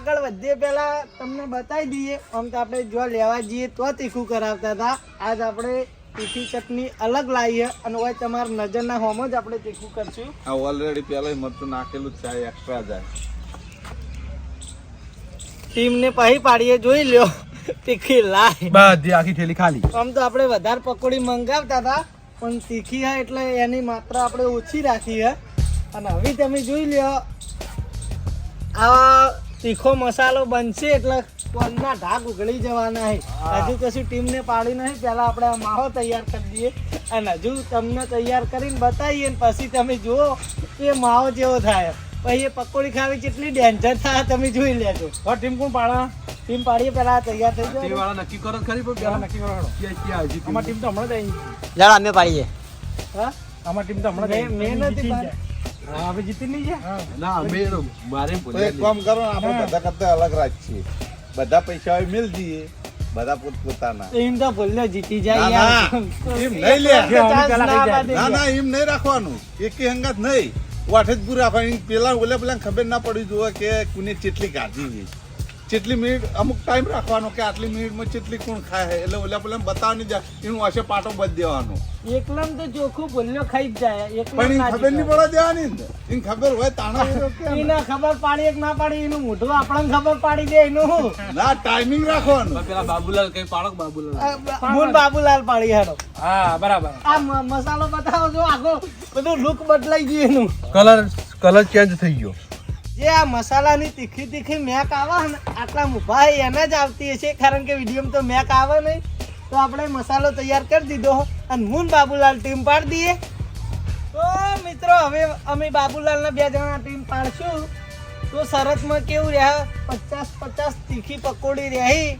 આગળ વધીએ પહેલા તમને બતાવી દઈએ. આમ તો આપણે જો લેવા જઈએ તો તીખું કરાવતા હતા. આજ આપણે તીખી ચટણી અલગ લાવીએ અને હોય તમારા નજરના હોમ જ આપણે તીખું કરશું. આ ઓલરેડી પેલા મરચું નાખેલું જ છે એક્સ્ટ્રા જાય. ટીમને પહી પાડીએ જોઈ લ્યો. તીખી લાય. બધી આખી થેલી ખાલી. આમ તો આપણે વધારે પકોડી મંગાવતા હતા પણ તીખી હે એટલે એની માત્રા આપણે ઓછી રાખી હે. અને હવે તમે જોઈ લ્યો આ તીખો મસાલો બનશે એટલે કોણના ઢાક ઉગળી જવાના છે. હજુ કશું ટીમને પાડી નહીં પહેલાં આપણે આ માહો તૈયાર કરી દઈએ. અને હજુ તમને તૈયાર કરીને બતાવીએ ને પછી તમે જુઓ કે માહો જેવો થાય. પછી એ પકોડી ખાવી કેટલી ડેન્જર થાય તમે જોઈ લેજો. તો ટીમ કોણ પાડા? ટીમ પાડીએ પહેલાં આ તૈયાર થઈ જાય વાળા નક્કી કરો ખરી પણ પહેલાં નક્કી કરો હેડો. ક્યાં ક્યાં હજી ટીમ? તો હમણાં જ આવી ચાલો અમે પાડીએ. હા? અમારી ટીમ તો હમણાં જ મેં- નથી આપણે જીતી નહીં ગયા? ના અમે મારે એક કામ કરો આપણે બધા કરતા અલગ રાખીએ બધા પૈસા હવે મિલ જઈએ બધા પોતપોતાના. એમ તો ભૂલને જીતી જાય ના, યાર. એમ નહીં લે. ના ના એમ નહીં રાખવાનું. એકી હંગાત નહીં. વાઠે જ પૂરા રાખવાની પેલા ઓલે પેલા ખબર ના પડી જોવે કે કોને કેટલી ગાધી છે. કેટલી મિનિટ અમુક ટાઈમ રાખવાનો કે આટલી મિનિટમાં કેટલી કોણ ખાય છે? એટલે ઓલા પેલા બતાવવાની જાય. એનું હશે પાટો બધ દેવાનો. એકલમ તો ચોખ્ખું ભૂલ્યો ખાઈ જ જાય. પણ એને ખબર નહીં પડે દેવાની એને ખબર હોય તાણા એને ખબર પાડી એક ના પાડી એનું મોઢું આપણને ખબર પાડી દે એનું. ના ટાઈમિંગ રાખવાનું. પેલા બાબુલાલ કઈ પાડો બાબુલાલ? મૂળ બાબુલાલ પાડી હેડો. હા બરાબર. આ મસાલો બતાવો જો આખો બધું લુક બદલાઈ ગયું એનું. કલર કલર ચેન્જ થઈ ગયો. જે આ મસાલાની તીખી તીખી મેક આવે ને આટલા મુભા એને જ આવતી હશે કારણ કે વિડીયોમાં તો મેક આવે નહીં. તો આપણે મસાલો તૈયાર કરી દીધો અને મૂન બાબુલાલ ટીમ પાડી દઈએ. તો મિત્રો હવે અમે બાબુલાલના બે જણા ટીમ પાડશું. તો શરતમાં કેવું રહ્યા પચાસ પચાસ તીખી પકોડી રહી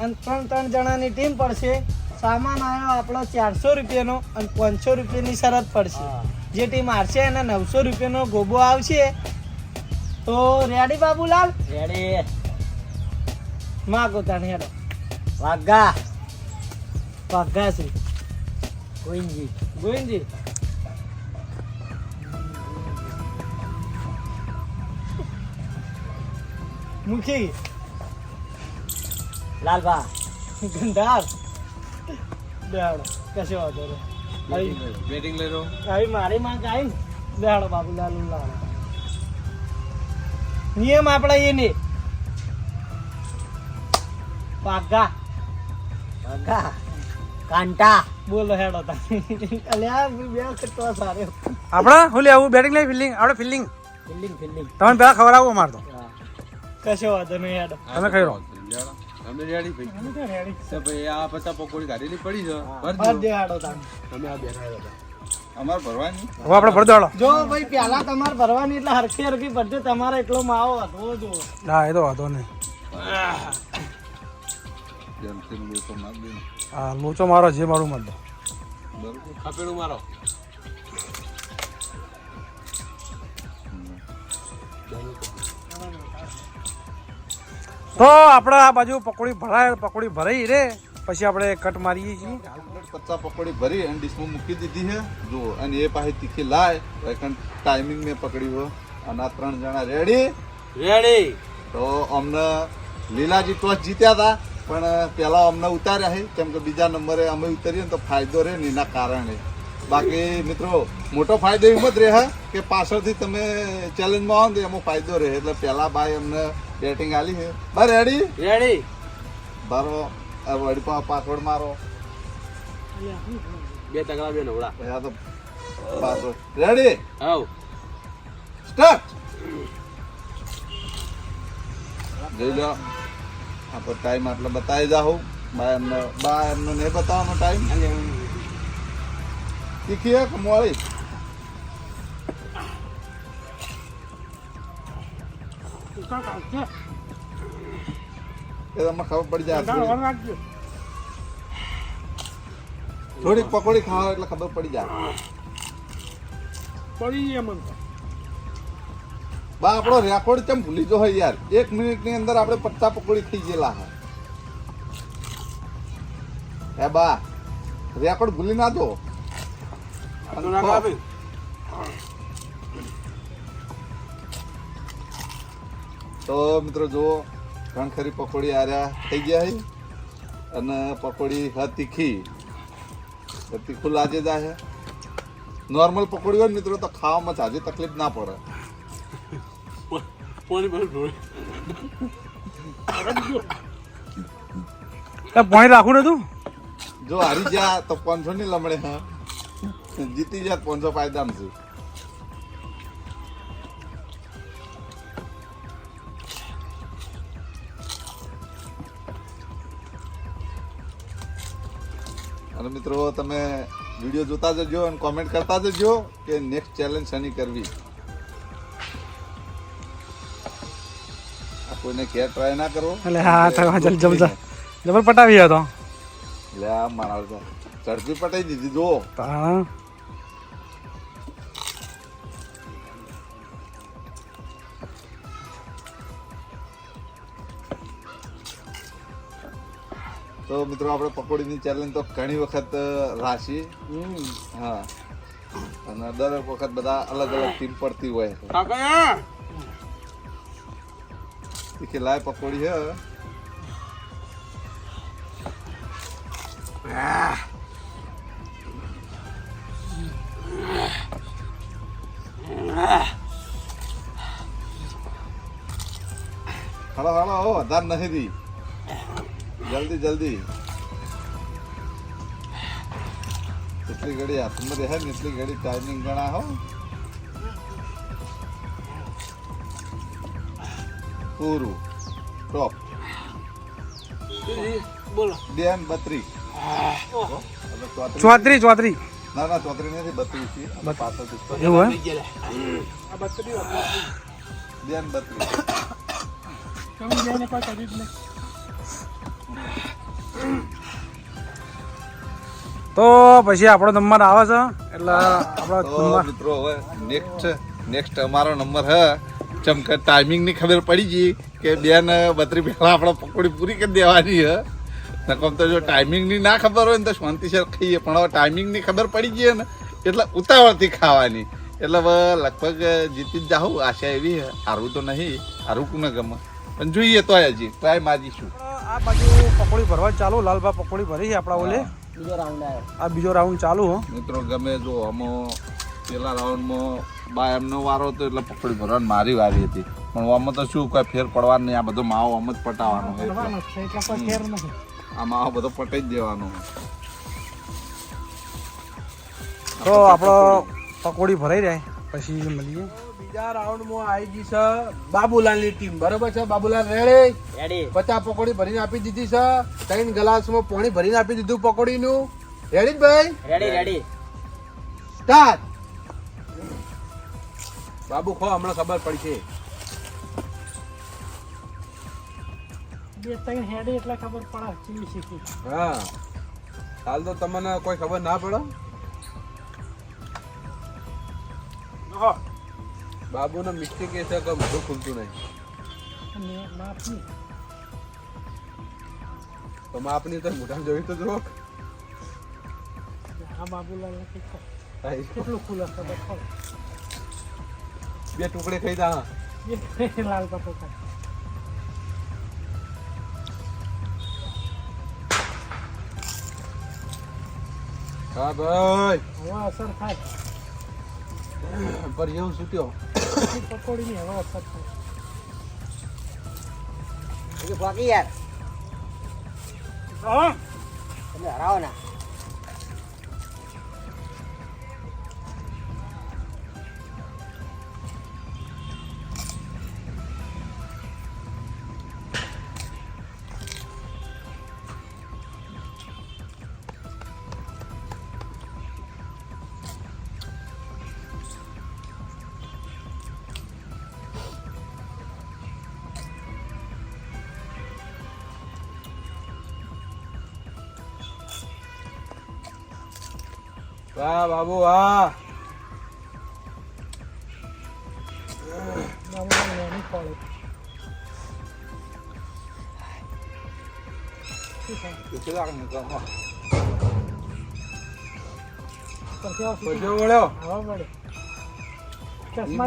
અને ત્રણ ત્રણ જણાની ટીમ પડશે. સામાન આવ્યો આપણો ચારસો રૂપિયાનો અને પાંચસો રૂપિયાની શરત પડશે. જે ટીમ હારશે એને નવસો રૂપિયાનો ગોબો આવશે. તો રેડી બાબુલાલ? રેડી માગો તાને હેડો. વાગા વાગા છે. ગોવિંદજી. ગોવિંદજી. મુખી લાલબા ગંધાર બેહાડો. કશો વાંધો બેટિંગ લઈ આવી મારી માં ને. બેહાડો બાબુલાલ લાડો નિયમ આપણે એ પાગા. વાગા કાંટા. બોલો હેડો અલ્યા બે વખત તો સારો. આપણે હું લે આવું બેટિંગ લઈ ફિલ્ડિંગ આપણે ફિલ્ડિંગ ફિલ્ડિંગ ફિલ્ડિંગ તમે પેલા ખબર અમાર તો. કશો વાંધો નહીં હેડો. તમે ખાઈ રહો. અમે રેડી ભાઈ. તો ભાઈ આ પચાસ પકોડી કાઢેલી પડી છે. ભર દે. હેડો તમે. આ બેઠા અમાર ભરવાની. હવે આપણે ભરતો જો ભાઈ પહેલા તમારે ભરવાની એટલે હરખી હરખી ભરજો. તમારે એટલો માવો હતો જો. ના એ તો વાંધો નહીં. હા લોચો મારો જે મારું મત ખપેડું મારો. તો આપણે આ બાજુ પકોડી ભરાય પકોડી ભરાઈ રે. પછી આપણે કટ મારીએ છીએ. કચ્ચા પકોડી ભરી અને ડીશમાં મૂકી દીધી છે. જો અને એ પાસે તીખી લાય. એટલે ટાઈમિંગ મેં પકડી હોય. અને આ ત્રણ જણા રેડી રેડી તો અમને લીલાજી ટોસ જીત્યા હતા પણ પહેલાં અમને ઉતાર્યા છે. કેમ કે બીજા નંબરે અમે ઉતરીએ ને તો ફાયદો રહે ને એના કારણે. બાકી મિત્રો મોટો ફાયદો એમ જ રહે કે પાછળથી તમે ચેલેન્જમાં આવો ને એમાં ફાયદો રહે. એટલે પહેલાં ભાઈ અમને બેટિંગ આલી છે. બા રેડી રેડી બારો. પાસવર્ડ મારો. બે તગડા બે નવડા તો પાસવર્ડ રેડી આવ. સ્ટાર્ટ જોઈ લો. આપણે ટાઈમ આટલો બતાવી જાઉં. બા એમને બા એમનો નહીં બતાવવાનો ટાઈમ તીખી એક મોળી? એ તમને ખબર પડી જાય થોડીક પકોડી ખાવ એટલે ખબર પડી જાય. પડી એમ બા આપણો રેકોર્ડ કેમ ભૂલી જો હોય યાર? એક મિનિટની અંદર આપણે પત્તા પકોડી થઈ ગયેલા હે. હે બા રેકોર્ડ ભૂલી ના દો. તો મિત્રો જુઓ ઘણ ખરી પકોડી આર્યા થઈ ગયા છે અને પકોડી હ તીખી તીખું લાગે જાય નોર્મલ પકોડી હોય મિત્રો તો ખાવામાં જાજી તકલીફ ના પડે. એ પાણી રાખું ને તું? જો હારી જા તો પાંચસો ની લમડે હા. જીતી જા પાંચસો ફાયદામાં છે. અને મિત્રો તમે વીડિયો જોતા જજો અને કોમેન્ટ કરતા જજો કે નેક્સ્ટ ચેલેન્જ શની કરવી. આ કોઈને ઘેર ટ્રાય ના કરો. એટલે હા તો જલ જલ જબર પટાવી હતો. લે આ મારા તો ચડતી પટાઈ દીધી જો તાણ તો મિત્રો આપણે પકોડીની ચેલેન્જ તો ઘણી વખત રાખી. હા. અને દરેક વખત બધા અલગ અલગ ટીમ પડતી હોય. કે લાય પકોડી હે. હળો હળો વધારે નથી દી. જલ્દી જલ્દી જેટલી ઘડી હાથમાં રહે ને એટલી ઘડી ટાઈમિંગ ગણા હો પૂરું ટોપ બોલો બેન બત્રી ચોત્રી ચોત્રી ના ના ચોત્રી નથી બત્રી છે અને પાછળથી ઉપર. એવું હે બેન બત્રી તો પછી આપણો નંબર આવે છે. એટલે આપણો મિત્રો હવે નેક્સ્ટ નેક્સ્ટ અમારો નંબર હે. ચમ કે ટાઈમિંગની ખબર પડી ગઈ કે બેન બત્રી પહેલા આપણે પકોડી પૂરી કરી દેવાની હે. નકમ તો જો ટાઈમિંગની ના ખબર હોય ને તો શાંતિસર ખાઈએ. પણ હવે ટાઈમિંગની ખબર પડી ગઈ ને એટલે ઉતાવળથી ખાવાની. એટલે લગભગ જીતી જ જાઉં આશા એવી હારું તો નહીં. હારું કોને ગમે? પણ જોઈએ તો હજી ટ્રાય મારીશું આ બાજુ પકોડી ભરવા ચાલુ લાલભા પકોડી ભરી છે આપણા ઓલે. બીજો રાઉન્ડ આવ્યો આ બીજો રાઉન્ડ ચાલુ હો. મિત્રો ગમે જો અમો પેલા રાઉન્ડમાં બા એમનો વારો હતો એટલે પકડી ભરવાની મારી વારી હતી. પણ આમાં તો શું કોઈ ફેર પડવાનું નહીં. આ બધો માવો આમ જ પટાવવાનો આ માવો બધો પટાઈ જ દેવાનો તો આપણો પકોડી ભરાઈ જાય. પછી મળીએ. બીજા રાઉન્ડમાં આવી ગઈ છે બાબુલાલની ટીમ બરોબર છે? બાબુલાલ રેડી રેડી પચાસ પકોડી ભરીને આપી દીધી છે. ત્રણ ગ્લાસમાં પાણી ભરીને આપી દીધું પકોડીનું. રેડી ભાઈ? રેડી રેડી સ્ટાર્ટ બાબુ ખો હમણાં ખબર પડશે બે ત્રણ હેડી એટલે ખબર પડે શીખી હા. હાલ તો તમને કોઈ ખબર ના પડે. બાબુનો મિસ્ટેક એ છે કે મોઢું ખુલતું નહીં. તો માપની તો મોઢા જોઈ તો જુઓ. આ બાબુલાલ કેટલું ખુલ્લા ખબર બે ટુકડે ખાઈ દા લાલ પટો હા ભાઈ. હવે અસર થાય. પર એવું છૂટ્યો પછી પકોડીની હવે બીજું બાકી યાર તમે હરાવો ના.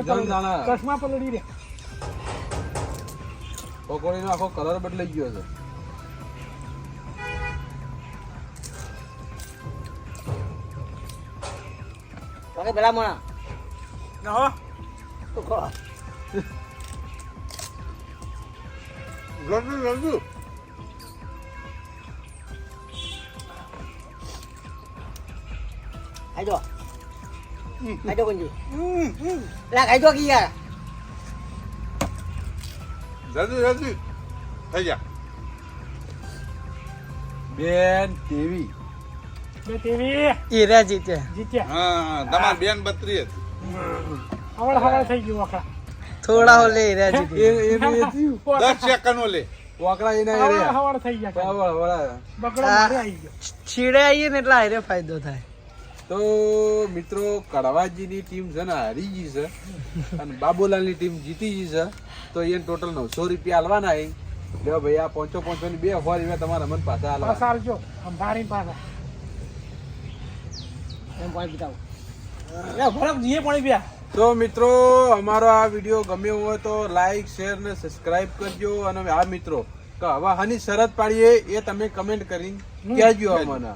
પલડી ચશ્મા પલડી રે પકોડીનો આખો કલર બદલાઈ ગયો છે. ફોકી પેલા મોણા. ના તો ખો. જલ્દી જલ્દી ખાઈ જો ખાઈ જો કંજુ લા ખાઈ જો કી યાર. જલ્દી જલ્દી. થઈ જા બેન ટીવી બે તેવી હીરા જીતે જીત્યા. હા તમારી બેન બત્રી હવળ હવળ થઈ ગયું વખરા. થોડા હોલે હીરા જીતે એ એ થયું? દસ સેકન્ડ લે. વાકડા એના હવળ હવળ થઈ ગયા બરાબર બરાબર બકડો મારે આવી ગયો. છીડે આવીએ ને એટલે ફાયદો થાય. તો મિત્રો કડવાજીની ટીમ છે ને હારી ગઈ છે. અને બાબુલાલની ટીમ જીતી ગઈ છે. તો એ ટોટલ નવસો રૂપિયા આલવાના એ લ્યો ભાઈ આ પોચો પોચો ની બે હોય તમારા મન પાછા હાલવા સારજો પાછા. એમ પાણી તો મિત્રો અમારો આ વીડિયો ગમ્યો હોય તો લાઈક શેર ને સબસ્ક્રાઇબ કરજો. અને આ મિત્રો કે હવે આની શરત પાડીએ એ તમે કમેન્ટ કરીને કહેજો અમને.